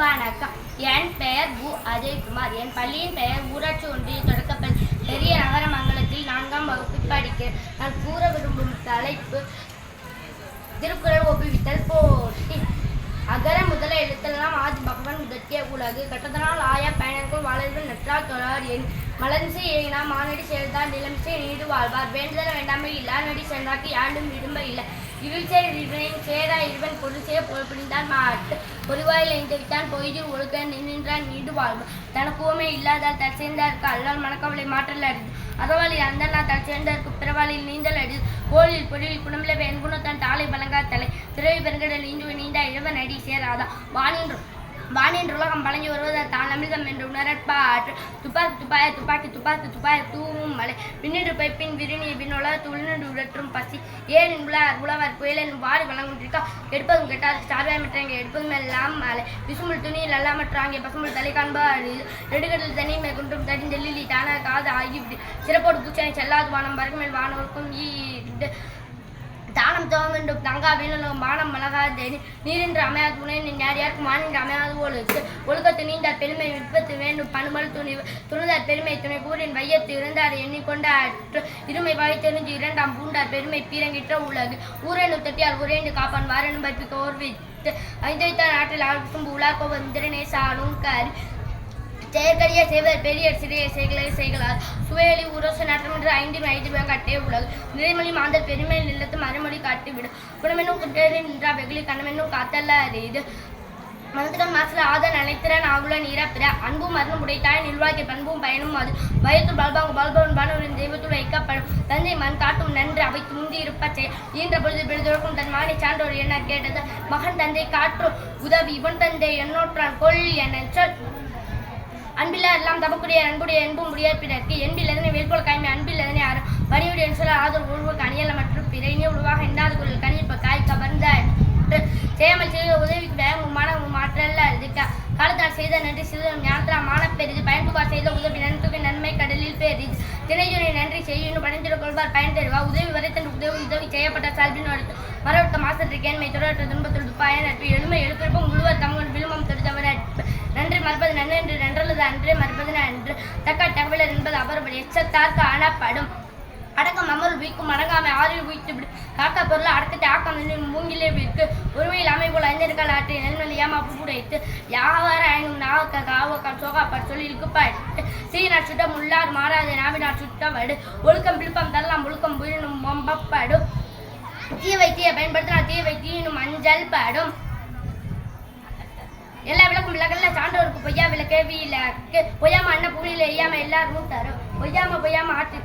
வணக்கம். என் பெயர் பு அஜய்குமார். என் பள்ளியின் பெயர் ஊராட்சி ஒன்றிய தொடக்கப்பள்ளி. பெரிய நகரமங்கலத்தில் நான்காம் வகுப்பு படிக்கிறேன் நான் கூற விரும்பும் தலைப்பு திருக்குறள் ஒப்புவித்தல் போட்டி. அகர முதல எழுத்தெல்லாம் ஆதி பகவான் முதற்றிய உலகு. கட்டதனால் ஆயா பயணங்கள் வளர்வு நற்றா தொழார் என். மலர்ந்து ஏனா மானடி சேர்ந்தார் நிலமிசை நீடு வாழ்வார். வேண்டுதல் வேண்டாமை இல்லா. நடி சென்றாக்கு யாண்டும் விரும்ப இல்லை. இருள் சேர் இருவனையும் சேரா இருவன் பொருள் செய்ய புறப்படிந்தான் மாட்டு. பொறிவாயில் எய்து பொய்து பொய்தில் ஒழுக்க நின்றான் நீண்டு வாழ்வு. தனக்கு ஊமை இல்லாதால் தன் அல்லால் மனக்கவலை மாற்றல் அடிது அறவாளி அந்த நான் பிறவாளில் நீந்தல் அடிது கோளில் பொருளில் குணமில்ல வெண்குணத்தான் தாளை வழங்கா தலை. திரவி பெருங்கடல் நீண்டு நீண்டா இழவன் அடி சேராதா. வானின்று வானின்று உலகம் பழங்கி வருவதால் அமிர்தம் என்று உணரற்பாற்று துப்பாக்கி துப்பாய துப்பாக்கி துப்பாக்கி துப்பாய தூவும் மலை. பின்னின்று பின் விரிணிய பின்னுலக துள்ளின்று உடற்றும் பசி. ஏன் உலர் உழவர் புயலின் வாரி வழங்குகின்றிருக்கா எடுப்பதும் கெட்டாது. சார்வாயமற்றங்க எடுப்பதும் எல்லாம் மலை. விசுமுள் துணியில் அல்லாமற்றாங்க பசுமுள் தலை காண்பாடு நெடுகடல் தனி மேற்கொண்டும் தடிந்தெல்லி தானாக காது ஆகிவிட்டு சிறப்போடு பூச்சாய் செல்லாது வானம் பறக்குமேல் வானோருக்கும் ஈ தானம் துவங்கண்டும் தங்கா வீணலும் மானம் மலகாது நீரின்று அமையாது துணை யாருக்கு மானின்று அமையாது ஒழுக்கு ஒழுக்கத்து நீந்தார் பெருமை விற்பத்து வேண்டும் பணுமல் துணி துணிதார் பெருமை துணை கூறின் வையத்து இருந்தார் எண்ணிக்கொண்டாற்று இருமை வாய் தெரிஞ்சு இரண்டாம் பூண்டார் பெருமை பீரங்கிற்ற உலகு. ஊரேனு தட்டியார் உரைந்து காப்பான் வாரனும் பற்பிக்க ஓர்வித்து. ஐந்தைத்தார் நாட்டில் ஆழ்த்தும் உலாக்கோ வந்திரனே சாலும் கரி செயற்கரிய செய்வர் பெரிய சிறிய செய்களை செய்களார் சுவையலி உரோச நாட்டமென்று ஐந்து ஐந்து பேர் கட்டே உலகு. நிறைமொழி மாந்தர் பெருமை நிலத்து மறுமொழி காட்டிவிடும் குணமென்னும் குற்றேறி நின்றா வெகுளி கணமென்னும் காத்தல்ல அறியுது மனத்துடன் மாசில் ஆத நினைத்திறன் ஆகுல நீரா பிற அன்பும் மரணம் உடைத்தாய் நிர்வாகி பண்பும் பயனும் அது. பயத்து பல்பாங்கு பல்பவன் பானவரின் தெய்வத்துள் வைக்கப்படும். தந்தை மண் காட்டும் நன்று அவை துந்தி இருப்பச்சே. ஈன்ற பொழுது பெரிதொழுக்கும் தன் மகனை சான்றோர் என்ன கேட்டது. மகன் தந்தை காற்றும் உதவி. இவன் தந்தை என்னோற்றான் கொள் என சொல். அன்பில்லா எல்லாம் தவக்குடைய அன்புடைய அன்பும் முடியாத பிறர்க்கு என்பில் எதனை காய்மை அன்பில் எதனை அறம் பணியுடைய சொல்ல ஆதரவு உருவக்கு அணியல மற்றும் பிறையினே உருவாக எண்ணாத குரல் கணிப்ப காய் கவர்ந்த செய்யாமல் செய்த உதவிக்கு வேகமும் மனமும் மாற்றல்ல இருக்கா காலத்தால் செய்த நன்றி சிறுதம் ஞானத்தால் மானப்பெரிது பயன்புகார் செய்த உதவி நன்றுக்கு நன்மை கடலில் பெரிது. திணையுரை நன்றி செய்யும் பணிந்திட கொள்வார் பயன் தருவா. உதவி வரைத்தன் உதவி உதவி செய்யப்பட்ட சால்பின் அடுத்து. மரவட்ட மாசத்திற்கு கேண்மை தொடரற்ற துன்பத்தில் துப்பாய நட்பு எழுமை எழுப்பிருப்பும் முழுவர் தமிழ் விழுமம் தொடுத்தவர் நன்றி மறுப்பது நன்றென்று நன்றல்லது அன்று மறுபது அன்று தக்க தகவல் என்பது அவர்கள் எச்சத்தால் காணப்படும் அடக்கம் அமர் வீக்கும் அடங்காமை ஆறில் வீட்டு விடு காக்க பொருள் அடக்கத்தை ஆக்கம் மூங்கிலே வீர்க்கு ஒருமையில் அமைபோல் அறிஞர்கள் ஆற்றி நெல்மலி ஏமாப்பு உடைத்து யாவார ஐனும் நாவக்க காவக்கம் சோகாப்பாடு சொல்லிற்கு பட்டு சீனார் சுட்டம் உள்ளார் மாறாத நாவினார் சுட்டவடு ஒழுக்கம் பிழுப்பம் தரலாம் ஒழுக்கம் புயனும் மொம்பப்படும். தீ வைத்தியை பயன்படுத்தினால் தீ வைத்தியினும் மஞ்சள் படும். எல்லா விளக்கும் விளக்கல்ல சான்றோருக்கு பொய்யா விளக்கு இல்லை பொய்யாம அண்ணன் புலியில எய்யாம எல்லாருமும் தரும். பொய்யாம பொய்யாம ஆட்டு